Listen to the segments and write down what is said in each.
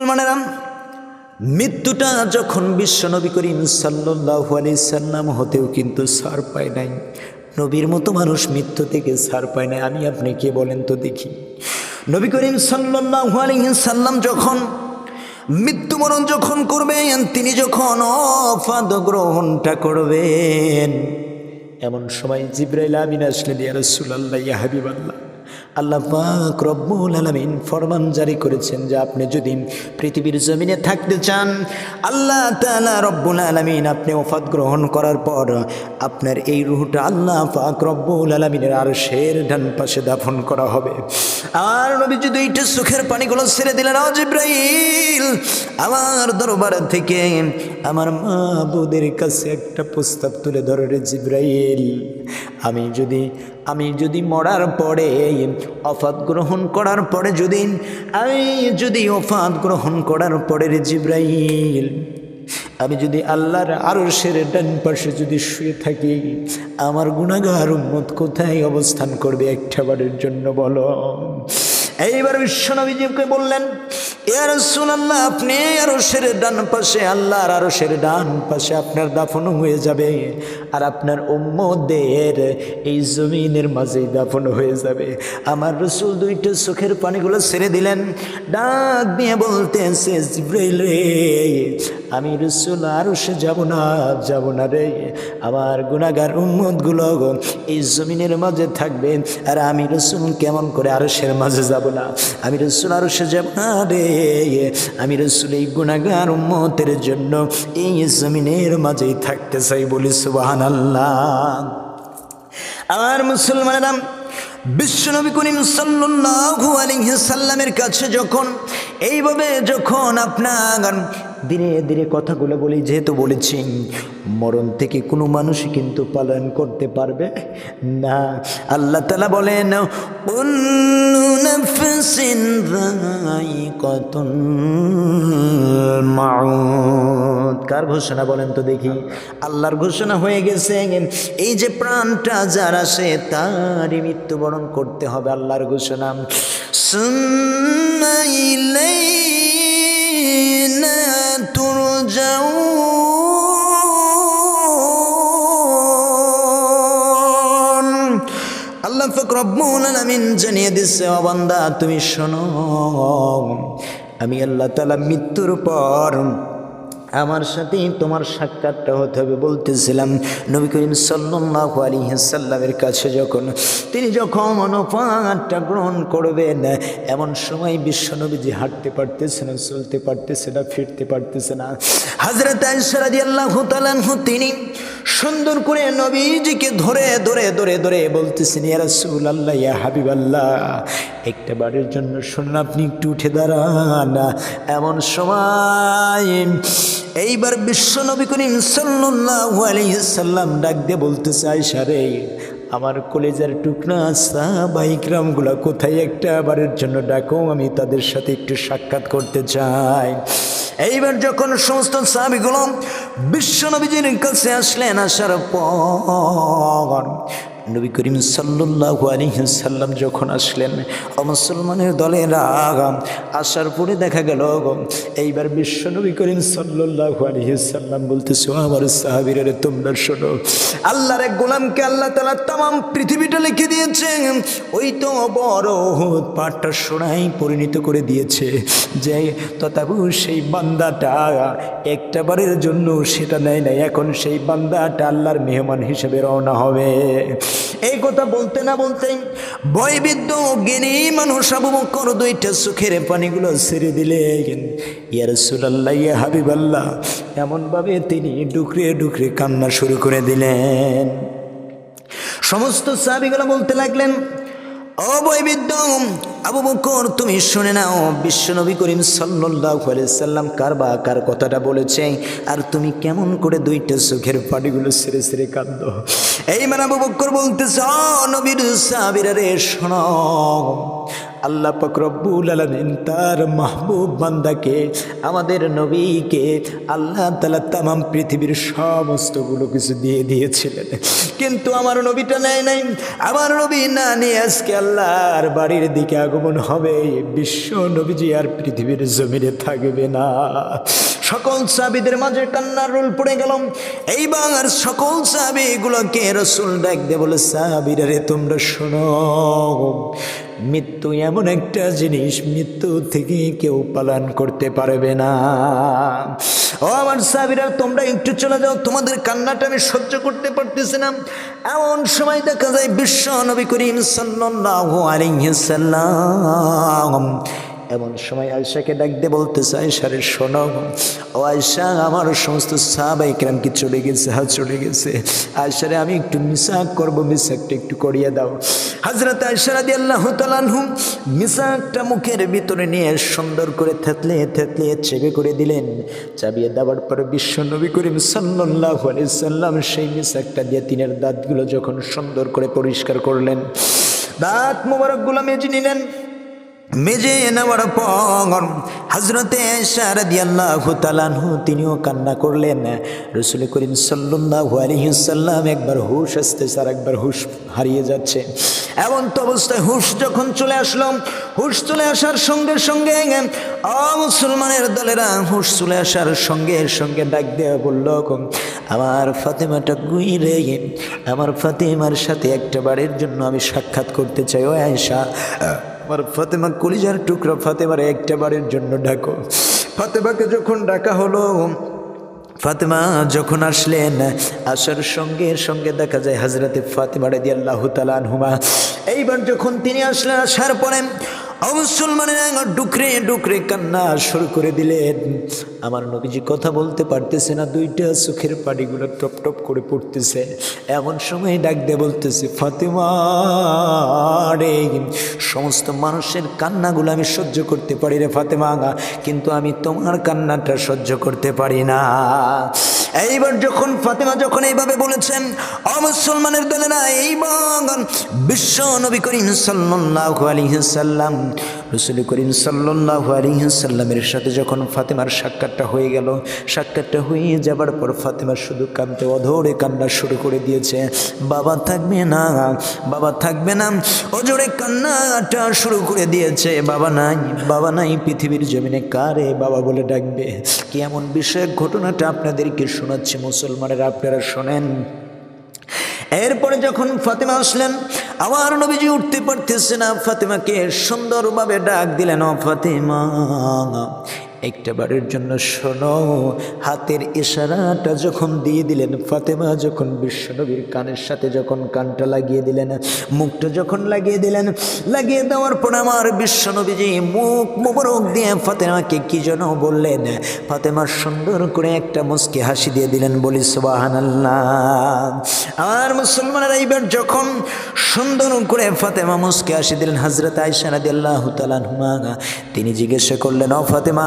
মানেরাম মৃত্যুটা যখন বিশ্বনবী করিম সাল্লাল্লাহু আলাইহি সাল্লাম হতেও কিন্তু সার পায় নাই। নবীর মতো মানুষ মৃত্যু থেকে সার পায় নাই। আমি আপনি কে বলেন তো দেখি। নবী করিম সাল্লাম যখন মৃত্যুবরণ যখন করবেন, তিনি যখন অফাদ গ্রহণটা করবেন, এমন সময় জিব্রাইল আমিন আসলেন, ইয়া রাসূলুল্লাহ, ইয়া হাবিবাল্লাহ। আল্লাহ রব্বুল আলামিন ফরমান জারি করেছেন যে আপনি যদি পৃথিবীর জমিনে থাকতে চান, আল্লাহ তাআলা রব্বুল আলামিন আপনি ওফাত গ্রহণ করার পর আপনার এই রুহটা আল্লাহ পাক রব্বুল আলামিনের আরশের ডান পাশে দাফন করা হবে। আর নবী যদি দুইটা সুখের পানিগুলো ছেড়ে দিলেন আজ ইব্রাহিম আমার দরবার থেকে আমার মা বউদের কাছে একটা প্রস্তাব তুলে ধরে জিব্রাইল। আমি যদি আমি যদি মরার পরে, অফাত গ্রহণ করার পরে যদি, আমি যদি অফাত গ্রহণ করার পরে রে জিব্রাইল, আমি যদি আল্লাহর আরও সেরে ডান পাশে যদি শুয়ে থাকি, আমার গুণাগার উন্মত কোথায় অবস্থান করবে একটা বারের জন্য বলো? এইবার বিশ্বনবীজিকে বললেন ইয়ার সুনাল্লাহ আপনি আরও সেরে ডান পাশে, আল্লাহর আরও সেরে ডান পাশে আপনার দাফন হয়ে যাবে আর আপনার উম্মদের এই জমিনের মাঝেই দাফন হয়ে যাবে। আমার রসুল দুইটা চোখের পানিগুলো ছেড়ে দিলেন, ডাক দিয়ে রে আমি রসুল, আরও সে যাব না যাব না রে। আমার গুণাগার উম্মতগুলো এই জমিনের মাঝে থাকবে, আর আমি রসুল কেমন করে আরশের মাঝে যাব না? আমি রসুল আরশে যাব না রে। আমি রসুল, এই গুণাগার উম্মতের জন্য এই জমিনের মাঝেই থাকতে চাই বলি সুবাহান আল্লাহ আমার মুসলমানেরা, বিশ্বনবী করিম সাল্লাল্লাহু আলাইহি সাল্লামের কাছে যখন, এইভাবে যখন আপনার ধীরে ধীরে কথাগুলো বলি, যেহেতু বলেছি, মরণ থেকে কোনো মানুষ কিন্তু পালন করতে পারবে না। আল্লাহ তালা বলেন কার ঘোষণা বলেন তো দেখি। আল্লাহর ঘোষণা হয়ে গেছে, এই যে প্রাণটা যার আসে তারই মৃত্যুবরণ করতে হবে আল্লাহর ঘোষণা। সুম্মা ইলাইনা আল্লাহ ফকরব্বুল আলামিন জানিয়ে দিচ্ছে অবান্দা তুমি শোনো। আমি আল্লাহ তালা মৃত্যুর পর আমার সাথেই তোমার সাক্ষাৎটা হতে হবে বলতেছিলাম। নবী করিম সাল্লাহ আলী হাসাল্লামের কাছে যখন, তিনি যখন অনুপাতটা গ্রহণ করবেন, এমন সময় বিশ্বনবী যে হাঁটতে পারতেছে না, চলতে পারতেছে না, ফিরতে পারতেছে না। হাজরত আল্লাহ তিনি সুন্দর করে নবীজিকে ধরে ধরে ধরে ধরে বলতেছেন ইয়ারসুল আল্লাহ ইয়া হাবিব আল্লাহ একটা বারের জন্য শুনুন, আপনি একটু উঠে দাঁড়ান। এমন সময় এইবার বিশ্ব নবী করিম সাল্লাহ আলি সাল্লাম ডাক দিয়ে বলতে চাই রে আমার কলেজের টুকনা টুকরা সাহাবাইকরামগুলো কোথায় একটা আবারের জন্য ডাকো, আমি তাদের সাথে একটু সাক্ষাৎ করতে চাই। এইবার যখন সমস্ত সাহাবিগুলো বিশ্বনবীজির কাছে আসলেন, আসার পর নবী করিম সাল্লাল্লাহু আলাইহি সাল্লাম যখন আসলেন মুসলমানের দলের আগাম আসার পরে দেখা গেল এইবার বিশ্ব নবী করিম সাল্লাল্লাহু আলাইহি সাল্লাম বলতেছে আমার সাহাবীরা তোমরা শোনো, আল্লাহর এক গোলামকে আল্লাহ তালা তাম পৃথিবীটা লিখে দিয়েছে ওই তো বড় পাঠটা সোনাই পরিণত করে দিয়েছে যে, তথাপি সেই বান্দাটা একটা বারের জন্য সেটা নেয় নাই, এখন সেই বান্দাটা আল্লাহর মেহমান হিসেবে রওনা হবে। এই কথা বলতে না বলতে বৈবিদ্য জ্ঞানী মানুষ বকর দুইটা সুখের পানিগুলো ছেড়ে দিলেন ইয়ার সুলাল্লাহ ইয়া হাবিবাল্লাহ। এমনভাবে তিনি ডুকরে ডুকরে কান্না শুরু করে দিলেন। সমস্ত সাহাবিগুলো বলতে লাগলেন অবৈবিদ্য আবু বকর, তুমি শুনে নাও, বিশ্বনবী করিম সাল্লাল্লাহু আলাইহি সাল্লাম কার বা কার কথাটা বলেছে? আর তুমি কেমন করে দুইটা চোখের পাটিগুলো সেরে সেরে কাঁদ? এই মানে আবু বকর বলতেছ, "ও নবীর সাহাবীরা রে শোনো আল্লাহ পাক রব্বুল আলামিন তার মাহবুব বান্দাকে, আমাদের নবীকে, আল্লাহ তালা তামাম পৃথিবীর সমস্তগুলো কিছু দিয়ে দিয়েছিলেন। কিন্তু আমার নবীটা নেয় নাই। আমার নবী না নিয়ে আজকে আল্লাহর বাড়ির দিকে আগমন হবে। বিশ্ব নবীজি আর পৃথিবীর জমিনে থাকবে না। সকল সাবিদের মাঝে কান্নার রোল পড়ে গেলাম এইবার সকল সাবিগুলোকে রসুল ডাক দে বলে সাবিরা রে, তোমরা শোনো। মৃত্যু এমন একটা জিনিস, মৃত্যু থেকে কেউ পালন করতে পারবে না। ও আমার সাবিরা, তোমরা একটু চলে যাও, তোমাদের কান্নাটা আমি সহ্য করতে পারতেছি না। এমন সময় দেখা যায় বিশ্ব নবী করিম সাল্লাহ আলিহাল্লাম এমন সময় আয়সাকে ডাকতে বলতেছে আয়সারে শোনো। ও আয়সা আমার সমস্ত সাহাবাই কি চলে গেছে? হা চলে গেছে। আয়সারে আমি একটু মিসাক করব, মিসাকটা একটু করিয়ে দাও। হাজরত আয়সারা দিয়ে আল্লাহ তালানহুম মিসাকটা মুখের ভিতরে নিয়ে সুন্দর করে থেতলে থেতলে চেপে করে দিলেন। চাবিয়ে দেওয়ার পরে বিশ্ব নবী করিম সাল্লাহ সাল্লাম সেই মিসাকটা দিয়ে তিনের দাঁতগুলো যখন সুন্দর করে পরিষ্কার করলেন। দাঁত মোবারকগুলো মেজে নিলেন। মেজে নেওয়ার পর হজরতে সারদিয়াল্লাহু তালানহু তিনিও কান্না করলেন। রসুল করিম সাল্লাল্লাহু আলাইহি সাল্লাম একবার হুশ আসতেছে আর একবার হুশ হারিয়ে যাচ্ছে। এমন তো অবস্থায় হুশ যখন চলে আসলো, হুশ চলে আসার সঙ্গে সঙ্গে মুসলমানের দলেরা হুশ চলে আসার সঙ্গে সঙ্গে ডাক দেওয়া বলল আমার ফাতেমাটা গুই রে? আমার ফাতেমার সাথে একটা বারের জন্য আমি সাক্ষাৎ করতে চাই, ও আয়সা আমার ফাতেমা কলিজার টুকরা ফাতেমার একটা বারের জন্য ডাকো। ফাতেমাকে যখন ডাকা হলো, ফাতেমা যখন আসলেন, আসার সঙ্গে সঙ্গে দেখা যায় হাজরাতে ফাতেমা রেদি আল্লাহ তালানহুমা এইবার যখন তিনি আসলেন, আসার পরে অমুসলমানের ডুকরে ডুকরে কান্না শুরু করে দিলেন। আমার নবীজি কথা বলতে পারতেছে না, দুইটা চোখের পাড়িগুলো টপ টপ করে পড়তেছে। এমন সময় ডাক দিয়ে বলতেছে, ফাতেমা রে, সমস্ত মানুষের কান্নাগুলো আমি সহ্য করতে পারি রে ফাতেমা কিন্তু আমি তোমার কান্নাটা সহ্য করতে পারি না। এইবার যখন ফাতেমা যখন এইভাবে বলেছেন অমুসলমানের দলে না এই বিশ্ব নবী করিম সাল্লাহ সাল্লাম রসুল করিম সাল্লাল্লাহু আলাইহি সাল্লামের সাথে যখন ফাতেমার সাক্ষাৎটা হয়ে গেল, সাক্ষাৎটা হয়ে যাবার পর ফাতেমা শুধু কাঁদতে অধরে কান্না শুরু করে দিয়েছে, বাবা থাকবে না, বাবা থাকবে না। অজোরে কান্নাটা শুরু করে দিয়েছে, বাবা নাই বাবা নাই, পৃথিবীর জমিনে কারে বাবা বলে ডাকবে? কি এমন বিষয়ক ঘটনাটা আপনাদেরকে শোনাচ্ছি, মুসলমানেরা আপনারা শোনেন। এরপরে যখন ফাতেমা আসলেন আবার নবীজি উঠতে পারতেছে না ফাতেমাকে সুন্দরভাবে ডাক দিলেন ফাতেমা একটা বারের জন্য শোনো, হাতের ইশারাটা যখন দিয়ে দিলেন, ফাতেমা যখন বিশ্বনবীর কানের সাথে যখন কানটা লাগিয়ে দিলেন, মুখটা যখন লাগিয়ে দিলেন, লাগিয়ে দেওয়ার পর আমার বিশ্বনবীজি মুখ মুবরক দিয়ে ফাতেমাকে কি যেন বললেন। ফাতেমা সুন্দর করে একটা মুসকে হাসি দিয়ে দিলেন, বলি সুবাহান আর মুসলমানের এইবার যখন সুন্দর করে ফাতেমা মুসকে হাসি দিলেন হাজরত আয়সা রাদি আল্লাহ তালানহুমা তিনি জিজ্ঞাসা করলেন, ও ফাতেমা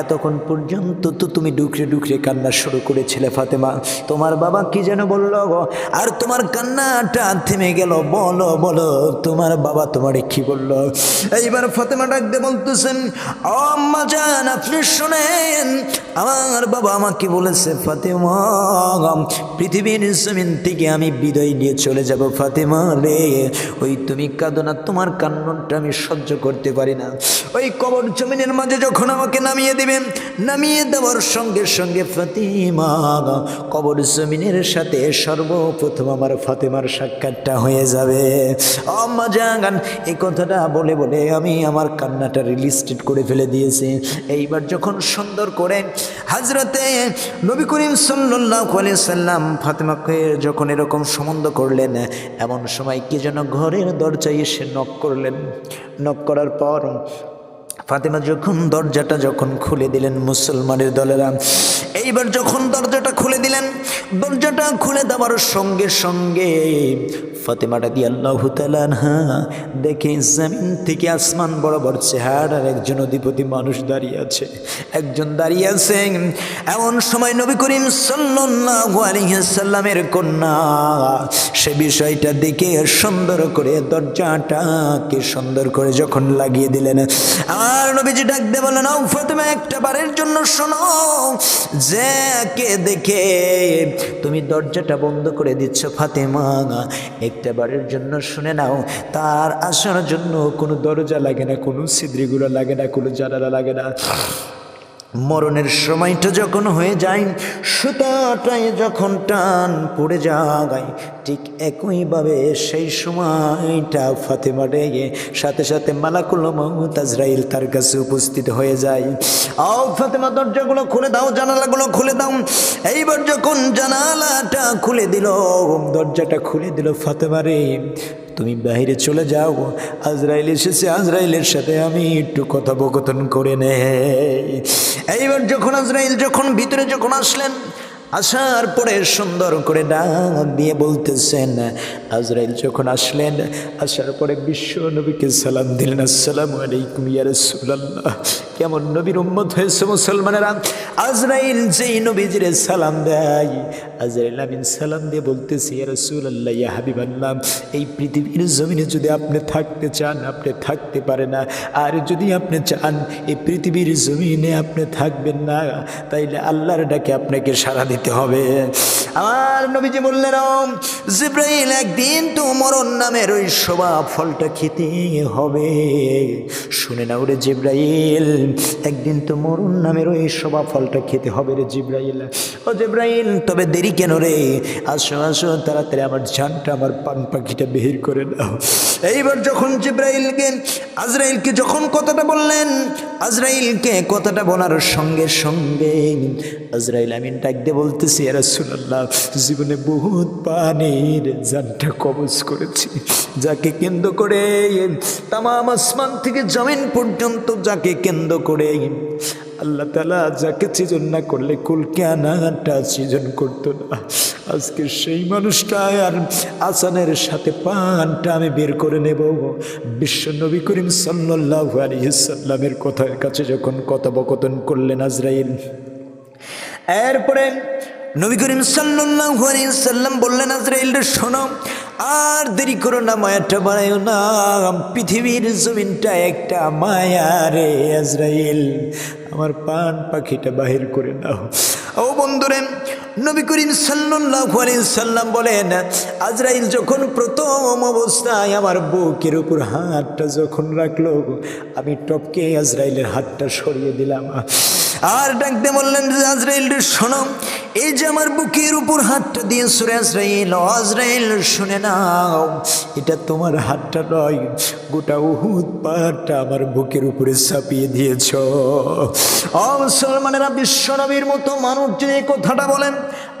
এতক্ষণ পর্যন্ত তো তুমি ডুকরে ডুকরে কান্না শুরু করেছিলে, ফাতেমা। তোমার বাবা কি যেন বলল গো? আর তোমার কান্নাটা থেমে গেল, বলো বলো, তোমার বাবা তোমারে কি বলল? এইবার ফাতেমা ডাকতে বলতেছেন আম্মা যান আপনি শোনেন, আমার বাবা আমাকে বলেছে, ফাতেমা, পৃথিবীর জমিন থেকে আমি বিদায় নিয়ে চলে যাব, ফাতেমা রে। ওই তুমি কাঁদো না, তোমার কান্নটা আমি সহ্য করতে পারি না। ওই কবর জমিনের মাঝে যখন আমাকে নামিয়ে দেবেন। নামিয়ে দেওয়ার সঙ্গে সঙ্গে ফাতিমা কবর জমিনের সাথে সর্বপ্রথম আমার ফাতেমার সাক্ষাৎটা হয়ে যাবে। আম্মা জাগান এই কথাটা বলে বলে আমি আমার কান্নাটা রিলিস্টেড করে ফেলে দিয়েছি। এইবার যখন সুন্দর করে হাজরতে নবী করিম আলাইহি সাল্লাম ফাতেমাকে যখন এরকম সম্বন্ধ করলেন, এমন সময় কি যেন ঘরের দরজায় এসে নক করলেন। নক করার পর ফাতেমা যখন দরজাটা যখন খুলে দিলেন মুসলমানের দলেরা এইবার যখন দরজাটা খুলে দিলেন দরজাটা খুলে দেওয়ার সঙ্গে সঙ্গে ফাতেমাটা দিয়ে আল্লাহ হ্যাঁ দেখে জমিন থেকে আসমান বরাবর চেহারার একজন অধিপতি মানুষ দাঁড়িয়ে আছে। একজন দাঁড়িয়ে আছে এমন সময় নবী করিম সাল্লামের কন্যা সে বিষয়টা দেখে সুন্দর করে দরজাটাকে সুন্দর করে যখন লাগিয়ে দিলেন, আর নবীজি ডাক দিয়ে বললেন "আও ফাতেমা, একটা বারের জন্য শোনো। যে কে দেখে তুমি দরজাটা বন্ধ করে দিচ্ছ, ফাতেমা। একটা বারের জন্য শুনে নাও, তার আসার জন্য কোনো দরজা লাগে না, কোনো সিদ্রিগুলো লাগে না, কোনো জানালা লাগে না। মরণের সময়টা যখন হয়ে যায় সুতাটায় যখন টান পড়ে যায়, ঠিক একইভাবে সেই সময়টা ফাতেমা রেগে সাথে সাথে মালাকুল আজরাইল তার কাছে উপস্থিত হয়ে যায়। আও ফাতেমা, দরজাগুলো খুলে দাও, জানালাগুলো খুলে দাও। এইবার যখন জানালাটা খুলে দিল, দরজাটা খুলে দিল ফাতেমা রে। তুমি বাহিরে চলে যাও। আজরাইল এসেছে, আজরাইলের সাথে আমি একটু কথোপকথন করে নে এইবার যখন আজরাইল যখন ভিতরে যখন আসলেন, আসার পরে সুন্দর করে ডাক দিয়ে বলতেছেন আজরাইল যখন আসলেন আসার পরে বিশ্ব নবীকে সালাম দিলেন আসসালামু আলাইকুম ইয়া রাসূলুল্লাহ। কেমন নবীর উম্মত হয়েছে মুসলমানেরা? আজরাইল যেই নবীজির সালাম দেয় আজরাইল আমিন সালাম দিয়ে বলতেছি ইয়া রাসূলুল্লাহ ইয়া হাবিবাল্লাহ এই পৃথিবীর জমিনে যদি আপনি থাকতে চান আপনি থাকতে পারেন না। আর যদি আপনি চান এই পৃথিবীর জমিনে আপনি থাকবেন না তাইলে আল্লাহর ডাকে আপনাকে সাড়া দিতে হবে। আমার নবীজি বললেন "ওম, জিব্রাইল একদিন তো মরণ নামের ওই শোভা ফলটা খেতে হবে। শুনে না ওরে জিব্রাইল, একদিন তো মরণ নামের ওই শোভা ফলটা খেতে হবে রে জিব্রাইল। ও জিব্রাইল, তবে দেরি কেন রে? আসো আসো, তাড়াতাড়ি আমার জানটা, আমার পান পাখিটা বের করে দাও এইবার যখন জিব্রাইলকে আজরাইলকে যখন কথাটা বললেন আজরাইলকে কথাটা বলার সঙ্গে সঙ্গে আজরাইল আমিন দিয়ে বলতেছি রাসূলুল্লাহ, জীবনে বহুত পানির জানটা কবজ করেছি। যাকে কেন্দ্র করে তাম আসমান থেকে জমিন পর্যন্ত যাকে কেন্দ্র করে আল্লাহ তালা যাকে সৃজন না করলে কুলকে আনাটা সৃজন করতো না। আজকে সেই মানুষটা আর আসানের সাথে পানটা আমি বের করে নেব। বিশ্ব নবী করিম সাল্লাহ আলিয়াল্লামের কথার কাছে যখন কথোপকথন করলেন আজরাইল, এরপরে নবী করিম সাল্লাল্লাহু সাল্লাম বললেন আজরাইল শোনো, আর দেরি করো না, মায়াটা বানায়ো না। পৃথিবীর জমিনটা একটা মায়া রে আজরাইল। আমার পান পাখিটা বাহির করে নাও। ও বন্ধুরে, নবী করিম সাল্লাল্লাহু সাল্লাম বলেন, আজরাইল যখন প্রথম অবস্থায় আমার বুকের উপর হাতটা যখন রাখল, আমি টপকে আজরাইলের হাতটা সরিয়ে দিলাম। আর ডাকতে বললেন আজরাইল শোনো এই যে আমার বুকের উপর হাতটা দিয়ে সুরে আজরাইল আজরাইল শুনে নাও। এটা তোমার হাতটা নয়, গোটা উহুদ পাহাড়টা আমার বুকের উপরে চাপিয়ে দিয়েছ। মুসলমানেরা বিশ্বনবীর মতো মানুষ এই কথাটা বলেন,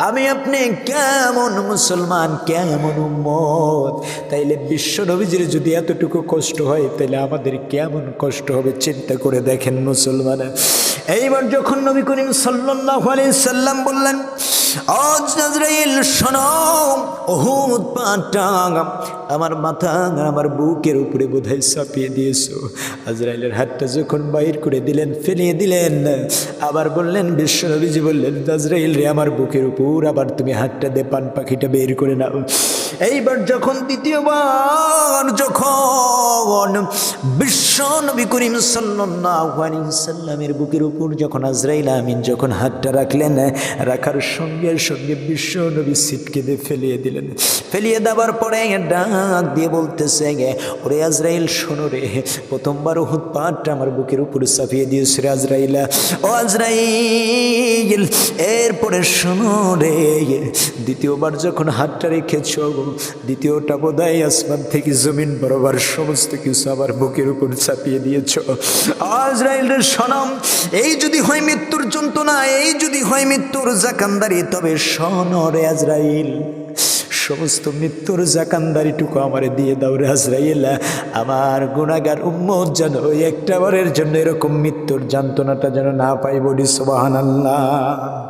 আমি আপনি কেমন মুসলমান, কেমন উম্মত? তাইলে বিশ্বনবীজির যদি এতটুকু কষ্ট হয় তাহলে আমাদের কেমন কষ্ট হবে চিন্তা করে দেখেন মুসলমান। এইবার যখন নবী করিম সাল্লাল্লাহু আলাইহি সাল্লাম বললেন আমার মাথা আমার বুকের উপরে বোধহয় চাপিয়ে দিয়েছ। আজরাইলের হাতটা যখন বাইর করে দিলেন, ফেলিয়ে দিলেন, আবার বললেন বিশ্বনবীজি বললেন আজরাইল রে, আমার বুকের উপর আবার তুমি হাতটা দে, পান পাখিটা বের করে নাও। এইবার যখন দ্বিতীয়বার যখন বিশ্ব নবী করিম সাল্লামের বুকের উপর যখন আজরাইল আমিন যখন হাতটা রাখলেন, রাখার সঙ্গে সঙ্গে বিশ্ব নবী সিটকে দিয়ে ফেলিয়ে দিলেন। ফেলিয়ে দেওয়ার পরে ডাক দিয়ে বলতেছে, ওরে আজরাইল, শোনো রে, প্রথমবার হুদ পাটটা আমার বুকের উপরে চাপিয়ে দিয়েছে রে আজরাইলা। ও আজরাইল, এরপরে শোনো রে, দ্বিতীয়বার যখন হাতটা রেখেছ, দ্বিতীয়টা বোধহয় আসমান থেকে জমিন বরাবর সমস্ত কিছু আমার বুকের উপর চাপিয়ে দিয়েছ। আজরাইল রে সনম, এই যদি হয় মৃত্যুর যন্ত্রণা, এই যদি হয় মৃত্যুর জাকান্দারি, তবে শোনো রে আজরাইল, সমস্ত মৃত্যুর জাকান্দারিটুকু আমারে দিয়ে দাও রে আজরাইলা। আমার গুণাগার উম্মত যেন ওই একটা বারের জন্য এরকম মৃত্যুর যন্ত্রণাটা যেন না পাই বলি সোবাহান আল্লাহ